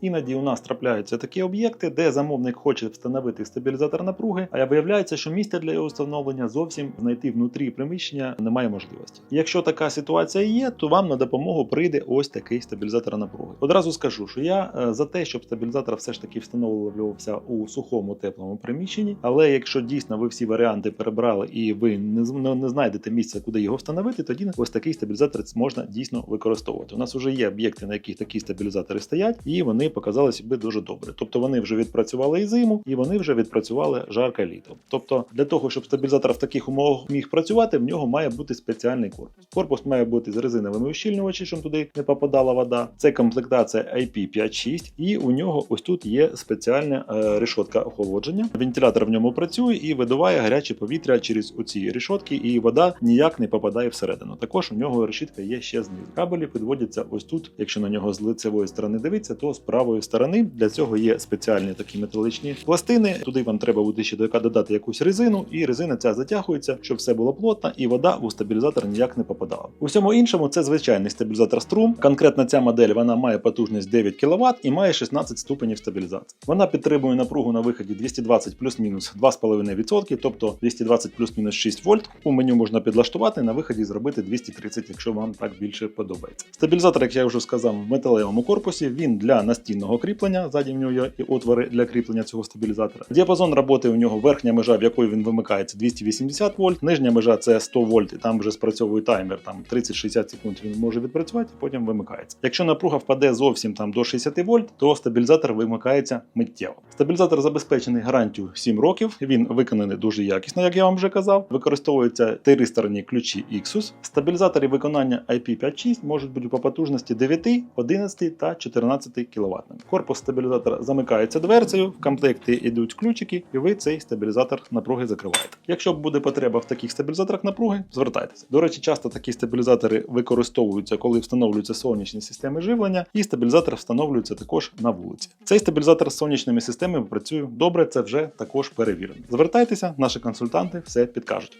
Іноді у нас трапляються такі об'єкти, де замовник хоче встановити стабілізатор напруги, а виявляється, що місця для його встановлення зовсім знайти внутрі приміщення немає можливості. Якщо така ситуація є, то вам на допомогу прийде ось такий стабілізатор напруги. Одразу скажу, що я е, за те, щоб стабілізатор все ж таки встановлювався у сухому теплому приміщенні. Але якщо дійсно ви всі варіанти перебрали і ви не, не, знайдете місця, куди його встановити, тоді ось такий стабілізатор можна дійсно використовувати. У нас вже є об'єкти, на яких такі стабілізатори стоять, і вони показали себе дуже добре. Тобто вони вже відпрацювали і зиму, і вони вже відпрацювали жарке літо. Тобто, для того, щоб стабілізатор в таких умовах міг працювати, в нього має бути спеціальний корпус. Корпус має бути з резиновими ущільнювачами, щоб туди не попадала вода. Це комплектація IP56, і у нього ось тут є спеціальна е, решотка охолодження. Вентилятор в ньому працює і видуває гаряче повітря через оці решотки, і вода ніяк не попадає всередину. Також у нього решітка є ще знизу. Кабелі підводяться ось тут. Якщо на нього з лицевої сторони дивитися, то з правої сторони для цього є спеціальні такі металичні пластини. Туди вам треба буде ще додати якусь резину, і резина ця затягується, щоб все було плотно, і вода у стабілізатор ніяк не попадала. У всьому іншому це звичайний стабілізатор струм. Конкретно ця модель вона має потужність 9 кВт і має 16 ступенів стабілізації. Вона підтримує напругу на виході 220 плюс-мінус 2,5%, тобто 220 плюс-мінус 6 вольт. У меню можна підлаштувати на виході зробити 230, якщо вам так більше подобається. Стабілізатор, як я вже сказав, в металевому корпусі. Він для настінного кріплення. Ззаді в нього є і отвори для кріплення цього стабілізатора. Діапазон роботи у нього верхня межа, в якої він вимикається 280 вольт, нижня межа це 100 вольт, і там вже спрацьовує таймер. Там 30-60 секунд він може відпрацювати, потім вимикається. Якщо напруга впаде зовсім там до 60 вольт, то стабілізатор вимикається миттєво. Стабілізатор забезпечений гарантію 7 років. Він виконаний дуже якісно, як я вам вже казав. Використовуються тиристорні ключі Ixus. Стабілізатори виконання IP56 можуть бути по потужності 9, 11 та 14 кВт. Корпус стабілізатора замикається дверцею, в комплекті йдуть ключики, і ви цей стабілізатор напруги закриваєте. Якщо буде потреба в таких стабілізаторах напруги, звертайтеся. До речі, часто такі стабілізатори використовуються, коли встановлюються сонячні системи живлення, і стабілізатор встановлюється також на вулиці. Цей стабілізатор з сонячними системами працює добре, це вже також перевірено. Звертайтеся, наші консультанти все підкажуть.